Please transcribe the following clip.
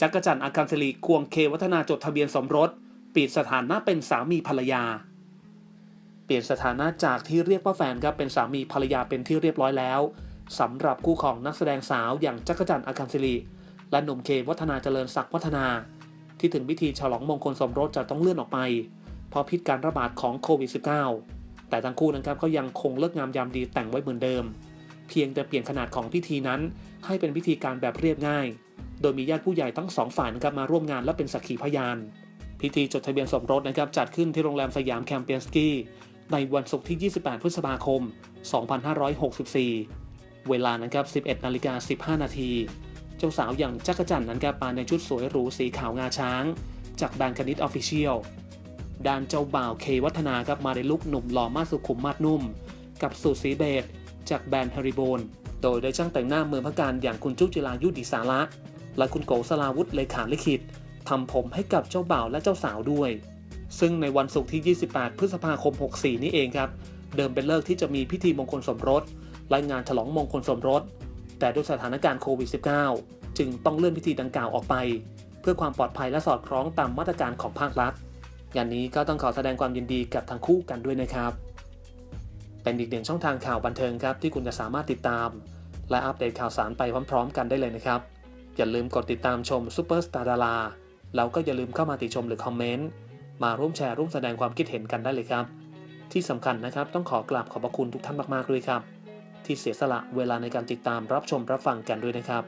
จักรจันทร์อาคัมศิริควงเควัฒนาจดทะเบียนสมรสปิดสถานะเป็นสามีภรรยา เปลี่ยนสถานะจากที่เรียกว่าแฟนครับเป็นสามีภรรยาเป็นที่เรียบร้อยแล้วสำหรับคู่ของนักแสดงสาวอย่างจักรจันทร์อาคัมศิริและหนุ่มเควัฒนาเจริญศักดิ์วัฒนา ที่ถึงพิธีฉลองมงคลสมรสจะต้องเลื่อนออกไป เพราะพิษการระบาดของโควิด -19 แต่ทั้งคู่นะครับก็ยังคงเลิกงามยามดีแต่งไว้เหมือนเดิม เพียงแต่เปลี่ยนขนาดของพิธีนั้น ให้เป็นพิธีการแบบเรียบง่าย โดยมีญาติผู้ใหญ่ทั้งสองฝ่ายนะครับมาร่วมงานและเป็นสักขีพยาน พิธีจดทะเบียนสมรสนะครับจัดขึ้นที่โรงแรมสยามแคมเปญสกี้ในวันศุกร์ที่ 28 พฤษภาคม 2564 เวลานะครับ 11 นาฬิกา 15 นาที เจ้าสาวอย่างจักรจันทร์นั้นครับมาในชุดสวยหรูสีขาวงาช้าง จากแบรนด์คณิตออฟฟิเชียลด้านเจ้าบ่าวเควัฒนาครับมาในลุคหนุ่มหล่อมาสสุขุมมาดนุ่ม กับสูทสีเบจจากแบรนด์ฮาริโบนโดยได้ช่างแต่งหน้าเมืองพะการอย่างคุณจุ๊จิรายุดิสาระ และคุณโกสลาวุธเลขาลิขิตทำผมให้กับเจ้าบ่าวและเจ้าสาวด้วย ซึ่งในวันศุกร์ที่ 28 พฤษภาคม 64 นี่เองครับ เดิมเป็นเลิกที่จะมีพิธีมงคลสมรสและงานฉลองมงคลสมรส แต่ด้วยสถานการณ์โควิด -19 จึงต้องเลื่อนพิธีดังกล่าวออกไป เพื่อความปลอดภัยและสอดคล้องตามมาตรการของภาครัฐงานนี้ก็ต้องขอแสดงความยินดีกับทั้งคู่กันด้วยนะครับ เป็นอีกหนึ่งช่องทางข่าวบันเทิงครับที่คุณจะสามารถติดตาม และอัปเดตข่าวสารไปพร้อม ๆ กันได้เลยนะครับ อย่าลืมกดติดตามชมซูเปอร์สตาร์ดาราแล้วก็อย่าลืมเข้ามาติชมหรือคอมเมนต์มาร่วมแชร์ร่วมแสดงความคิดเห็นกันได้เลยครับ ที่สำคัญนะครับต้องขอกราบขอบพระคุณทุกท่านมากๆด้วยครับ ที่เสียสละเวลาในการติดตามรับชมรับฟังกันด้วยนะครับ